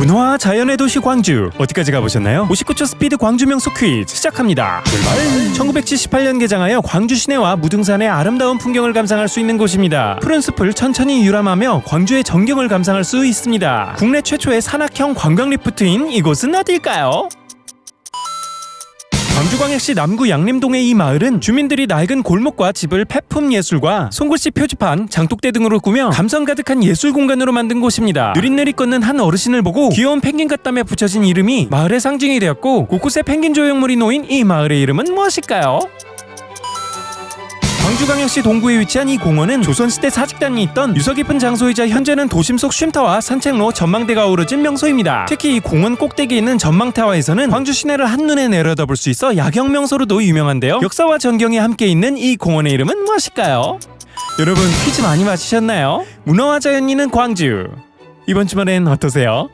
문화와 자연의 도시 광주 어디까지 가보셨나요? 59초 스피드 광주 명소 퀴즈 시작합니다. 출발. 1978년 개장하여 광주 시내와 무등산의 아름다운 풍경을 감상할 수 있는 곳입니다. 푸른 숲을 천천히 유람하며 광주의 전경을 감상할 수 있습니다. 국내 최초의 산악형 관광 리프트인 이곳은 어딜까요? 광주광역시 남구 양림동의 이 마을은 주민들이 낡은 골목과 집을 폐품 예술과 송글씨 표지판, 장독대 등으로 꾸며 감성 가득한 예술 공간으로 만든 곳입니다. 느릿느릿 걷는 한 어르신을 보고 귀여운 펭귄 같다며 붙여진 이름이 마을의 상징이 되었고 곳곳에 펭귄 조형물이 놓인 이 마을의 이름은 무엇일까요? 광주광역시 동구에 위치한 이 공원은 조선시대 사직단이 있던 유서 깊은 장소이자 현재는 도심 속 쉼터와 산책로, 전망대가 어우러진 명소입니다. 특히 이 공원 꼭대기에 있는 전망타워에서는 광주 시내를 한눈에 내려다볼 수 있어 야경 명소로도 유명한데요. 역사와 전경이 함께 있는 이 공원의 이름은 무엇일까요? 여러분 퀴즈 많이 맞히셨나요? 문어와 자연이는 광주. 이번 주말엔 어떠세요?